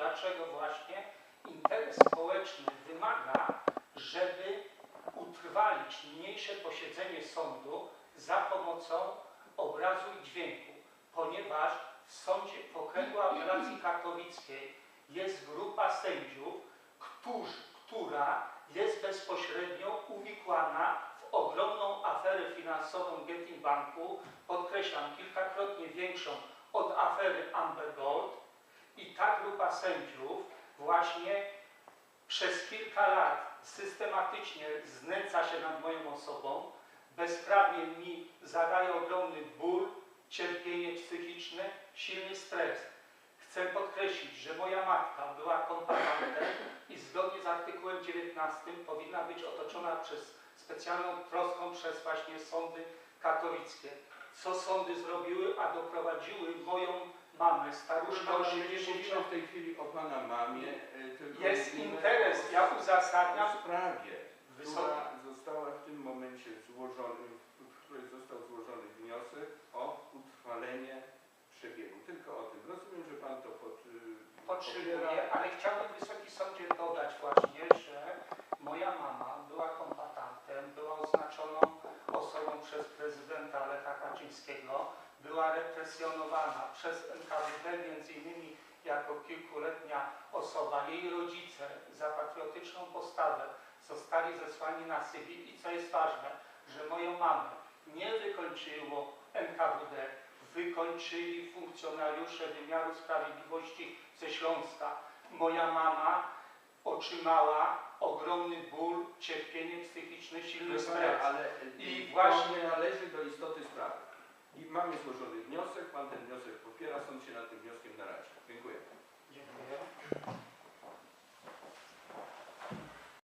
dlaczego właśnie interes społeczny wymaga, żeby utrwalić niniejsze posiedzenie sądu za pomocą obrazu i dźwięku, ponieważ w sądzie w okręgu apelacji katowickiej jest grupa sędziów, którzy, która jest bezpośrednio uwikłana w ogromną aferę finansową Getin Banku, podkreślam, kilkakrotnie większą od afery Amber Gold i ta grupa sędziów właśnie przez kilka lat systematycznie znęca się nad moją osobą, bezprawnie mi zadaje ogromny ból, cierpienie psychiczne, silny stres. Chcę podkreślić, że moja matka była kompatantem i zgodnie z artykułem 19 powinna być otoczona przez specjalną troską przez właśnie sądy katowickie. Co sądy zrobiły, a doprowadziły moją mamę, staruszkę nie 80 mówimy w tej chwili o Pana mamie, tylko Jest interes, ja uzasadniam o sprawie, która została w tym momencie złożony, w której został złożony wniosek o utrwalenie przebiegu. Tylko o tym. Rozumiem, że Pan to pod, y, popiera. ale chciałbym Wysoki Sądzie dodać właśnie, Kaczyńskiego, była represjonowana przez NKWD, między innymi jako kilkuletnia osoba. Jej rodzice za patriotyczną postawę zostali zesłani na Sybir i co jest ważne, że moją mamę nie wykończyło NKWD, wykończyli funkcjonariusze wymiaru sprawiedliwości ze Śląska. Moja mama otrzymała ogromny ból, cierpienie psychiczne, silny stres. ale I właśnie należy do istoty sprawy. Mamy złożony wniosek,